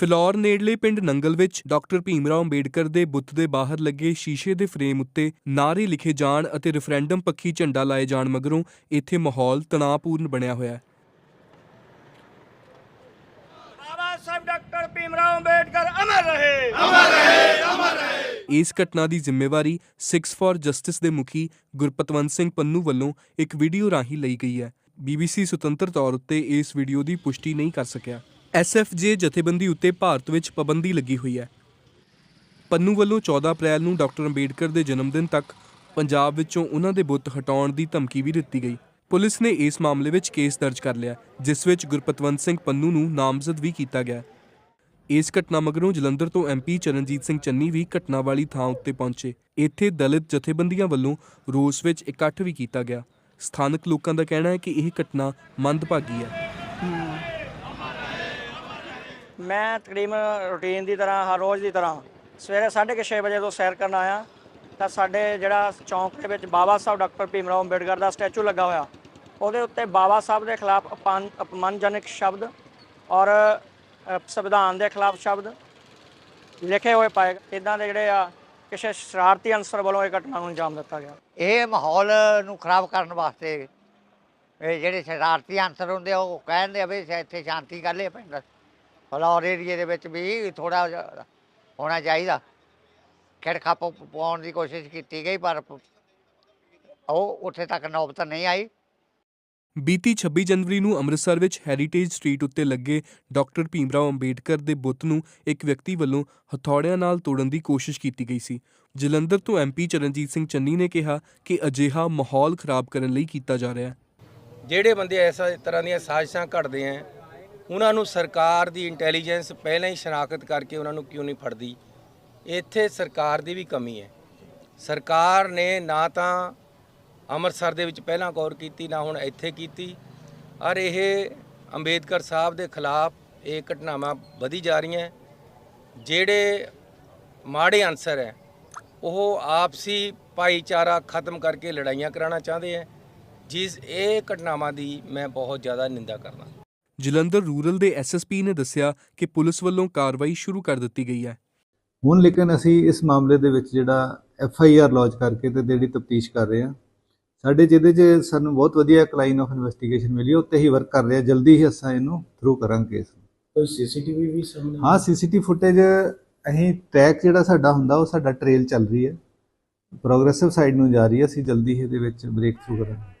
ਫਿਲੌਰ ਨੇੜਲੇ ਪਿੰਡ ਨੰਗਲ ਵਿੱਚ ਡਾਕਟਰ ਭੀਮਰਾਓ ਅੰਬੇਡਕਰ ਦੇ ਬੁੱਤ ਦੇ ਬਾਹਰ ਲੱਗੇ ਸ਼ੀਸ਼ੇ ਦੇ ਫਰੇਮ ਉੱਤੇ ਨਾਅਰੇ ਲਿਖੇ ਜਾਣ ਅਤੇ ਰੈਫਰੈਂਡਮ ਪੱਖੀ ਝੰਡਾ ਲਾਏ ਜਾਣ ਮਗਰੋਂ ਇੱਥੇ ਮਾਹੌਲ ਤਣਾਅਪੂਰਨ ਬਣਿਆ ਹੋਇਆ ਹੈ। ਬਾਬਾ ਸਾਹਿਬ ਡਾਕਟਰ ਭੀਮਰਾਓ ਅੰਬੇਡਕਰ ਅਮਰ ਰਹੇ। ਅਮਰ ਰਹੇ ਇਸ ਘਟਨਾ ਦੀ ਜ਼ਿੰਮੇਵਾਰੀ 6 ਫਾਰ ਜਸਟਿਸ ਦੇ ਮੁਖੀ ਗੁਰਪਤਵੰਤ ਸਿੰਘ ਪੰਨੂ ਵੱਲੋਂ ਇੱਕ ਵੀਡੀਓ ਰਾਹੀਂ ਲਈ ਗਈ ਹੈ। BBC ਸੁਤੰਤਰ ਤੌਰ ਉੱਤੇ ਇਸ ਵੀਡੀਓ ਦੀ ਪੁਸ਼ਟੀ ਨਹੀਂ ਕਰ ਸਕਿਆ। SFJ ਜਥੇਬੰਦੀ ਉੱਤੇ ਭਾਰਤ ਵਿੱਚ ਪਾਬੰਦੀ ਲੱਗੀ ਹੋਈ ਹੈ। ਪੰਨੂ ਵੱਲੋਂ 14 ਅਪ੍ਰੈਲ ਨੂੰ ਡਾਕਟਰ ਅੰਬੇਡਕਰ ਦੇ ਜਨਮ ਦਿਨ ਤੱਕ ਪੰਜਾਬ ਵਿੱਚੋਂ ਉਹਨਾਂ ਦੇ ਬੁੱਤ ਹਟਾਉਣ ਦੀ ਧਮਕੀ ਵੀ ਦਿੱਤੀ ਗਈ। ਪੁਲਿਸ ਨੇ ਇਸ ਮਾਮਲੇ ਵਿੱਚ ਕੇਸ ਦਰਜ ਕਰ ਲਿਆ, ਜਿਸ ਵਿੱਚ ਗੁਰਪਤਵੰਤ ਸਿੰਘ ਪੰਨੂ ਨੂੰ ਨਾਮਜ਼ਦ ਵੀ ਕੀਤਾ ਗਿਆ। ਇਸ ਘਟਨਾ ਮਗਰੋਂ ਜਲੰਧਰ ਤੋਂ ਐਮਪੀ ਚਰਨਜੀਤ ਸਿੰਘ ਚੰਨੀ ਵੀ ਘਟਨਾ ਵਾਲੀ ਥਾਂ ਉੱਤੇ ਪਹੁੰਚੇ। ਇੱਥੇ ਦਲਿਤ ਜਥੇਬੰਦੀਆਂ ਵੱਲੋਂ ਰੋਸ ਵਿੱਚ ਇਕੱਠ ਵੀ ਕੀਤਾ ਗਿਆ। ਸਥਾਨਕ ਲੋਕਾਂ ਦਾ ਕਹਿਣਾ ਹੈ ਕਿ ਇਹ ਘਟਨਾ ਮੰਦਭਾਗੀ ਹੈ। ਮੈਂ ਤਕਰੀਬਨ ਰੂਟੀਨ ਦੀ ਤਰ੍ਹਾਂ, ਹਰ ਰੋਜ਼ ਦੀ ਤਰ੍ਹਾਂ ਸਵੇਰੇ 6:30 ਵਜੇ ਤੋਂ ਸੈਰ ਕਰਨ ਆਇਆ। ਤਾਂ ਸਾਡੇ ਜਿਹੜਾ ਚੌਂਕ ਦੇ ਵਿੱਚ ਬਾਬਾ ਸਾਹਿਬ ਡਾਕਟਰ ਭੀਮ ਰਾਓ ਅੰਬੇਡਕਰ ਦਾ ਸਟੈਚੂ ਲੱਗਾ ਹੋਇਆ। ਉਹਦੇ ਉੱਤੇ ਬਾਬਾ ਸਾਹਿਬ ਦੇ ਖਿਲਾਫ ਅਪਮਾਨ ਅਪਮਾਨਜਨਕ ਸ਼ਬਦ ਔਰ ਸੰਵਿਧਾਨ ਦੇ ਖਿਲਾਫ ਸ਼ਬਦ ਲਿਖੇ ਹੋਏ ਪਾਏ। ਇਦਾਂ ਦੇ ਜਿਹੜੇ ਆ, ਕਿਸੇ ਸ਼ਰਾਰਤੀ ਅਨਸਰ ਵੱਲੋਂ ਇਹ ਘਟਨਾ ਨੂੰ ਅੰਜਾਮ ਦਿੱਤਾ ਗਿਆ। ਇਹ ਮਾਹੌਲ ਨੂੰ ਖਰਾਬ ਕਰਨ ਵਾਸਤੇ ਇਹ ਜਿਹੜੇ ਸ਼ਰਾਰਤੀ ਅਨਸਰ ਹੁੰਦੇ ਆ, ਉਹ ਕਹਿੰਦੇ ਆ ਵੀ ਇੱਥੇ- ਸ਼ਾਂਤੀ ਕਰ ਲਏ ਪਿੰਡ। ਫਲੌਰ ਏਰੀਏ ਦੇ ਵਿੱਚ ਵੀ ਥੋੜਾ ਹੋਣਾ ਚਾਹੀਦਾ। ਖਿੜਖਾ ਪ- ਪਾਉਣ ਦੀ ਕੋਸ਼ਿਸ਼ ਕੀਤੀ ਗਈ ਪਰ ਉਹ ਉੱਥੇ ਤੱਕ ਨੌਬਤ ਨਹੀਂ ਆਈ। ਬੀਤੀ 26 ਜਨਵਰੀ ਨੂੰ ਅੰਮ੍ਰਿਤਸਰ ਵਿੱਚ ਹੈਰੀਟੇਜ ਸਟਰੀਟ ਉੱਤੇ ਲੱਗੇ ਡਾਕਟਰ ਭੀਮਰਾਓ ਅੰਬੇਡਕਰ ਦੇ ਬੁੱਤ ਨੂੰ ਇੱਕ ਵਿਅਕਤੀ ਵੱਲੋਂ ਹਥੌੜਿਆਂ ਨਾਲ ਤੋੜਨ ਦੀ ਕੋਸ਼ਿਸ਼ ਕੀਤੀ ਗਈ ਸੀ। ਜਲੰਧਰ ਤੋਂ ਐਮਪੀ ਚਰਨਜੀਤ ਸਿੰਘ ਚੰਨੀ ਨੇ ਕਿਹਾ ਕਿ ਅਜਿਹਾ ਮਾਹੌਲ ਖਰਾਬ ਕਰਨ ਲਈ ਕੀਤਾ ਜਾ ਰਿਹਾ ਹੈ। ਜਿਹੜੇ ਬੰਦੇ ਐਸਾ ਤਰ੍ਹਾਂ ਦੀਆਂ ਸਾਜ਼ਿਸ਼ਾਂ ਘੜਦੇ ਆ ਉਹਨਾਂ ਨੂੰ ਸਰਕਾਰ ਦੀ ਇੰਟੈਲੀਜੈਂਸ ਪਹਿਲਾਂ ਹੀ ਸ਼ਨਾਖਤ ਕਰਕੇ ਉਹਨਾਂ ਨੂੰ ਕਿਉਂ ਨਹੀਂ ਫੜਦੀ? ਇੱਥੇ ਸਰਕਾਰ ਦੀ ਵੀ ਕਮੀ ਹੈ। ਸਰਕਾਰ ਨੇ ਨਾ ਤਾਂ ਅੰਮ੍ਰਿਤਸਰ ਦੇ ਵਿੱਚ ਪਹਿਲਾਂ ਗੌਰ ਕੀਤੀ, ਨਾ ਹੁਣ ਇੱਥੇ ਕੀਤੀ। ਔਰ ਇਹ ਅੰਬੇਦਕਰ ਸਾਹਿਬ ਦੇ ਖਿਲਾਫ ਇਹ ਘਟਨਾਵਾਂ ਵਧੀ ਜਾ ਰਹੀਆਂ ਜਿਹੜੇ ਮਾੜੇ ਅਨਸਰ ਹੈ, ਉਹ ਆਪਸੀ ਭਾਈਚਾਰਾ ਖਤਮ ਕਰਕੇ ਲੜਾਈਆਂ ਕਰਾਉਣਾ ਚਾਹੁੰਦੇ ਹੈ। ਜਿਸ ਇਹ ਘਟਨਾਵਾਂ ਦੀ ਮੈਂ ਬਹੁਤ ਜ਼ਿਆਦਾ ਨਿੰਦਾ ਕਰਦਾ। ਜਲੰਧਰ ਰੂਰਲ ਦੇ ਐਸਐਸਪੀ ਨੇ ਦੱਸਿਆ ਕਿ ਪੁਲਿਸ ਵੱਲੋਂ ਕਾਰਵਾਈ ਸ਼ੁਰੂ ਕਰ ਦਿੱਤੀ ਗਈ ਹੈ। ਹੁਣ ਲੇਕਿਨ ਅਸੀਂ ਇਸ ਮਾਮਲੇ ਦੇ ਵਿੱਚ ਜਿਹੜਾ ਐਫ ਆਈ ਆਰ ਲੌਂਚ ਕਰਕੇ ਤੇ ਜਿਹੜੀ ਤਫਤੀਸ਼ ਕਰ ਰਹੇ ਹਾਂ ਸਾਡੇ ਜਿਹਦੇ 'ਚ ਸਾਨੂੰ ਬਹੁਤ ਵਧੀਆ ਇੱਕ ਲਾਈਨ ਆਫ ਇਨਵੈਸਟੀਗੇਸ਼ਨ ਮਿਲੀ ਉੱਤੇ ਹੀ ਵਰਕ ਕਰ ਰਹੇ ਜਲਦੀ ਹੀ ਅਸੀਂ ਇਹਨੂੰ ਥਰੂ ਕਰਾਂਗੇ ਕੇਸ ਕੋਈ ਸੀਸੀਟੀਵੀ ਵੀ ਸਾਹਮਣੇ ਹਾਂ ਸੀਸੀਟੀ ਫੁਟੇਜ ਅਸੀਂ ਟਰੈਕ ਜਿਹੜਾ ਸਾਡਾ ਹੁੰਦਾ ਉਹ ਸਾਡਾ ਟ੍ਰੇਲ ਚੱਲ ਰਹੀ ਹੈ। ਪ੍ਰੋਗਰੈਸਿਵ ਸਾਈਡ ਨੂੰ ਜਾ ਰਹੀ ਹੈ ਅਸੀਂ ਜਲਦੀ ਹੀ ਇਹਦੇ ਵਿੱਚ ਬ੍ਰੇਕ ਥਰੂ ਕਰਾਂਗੇ।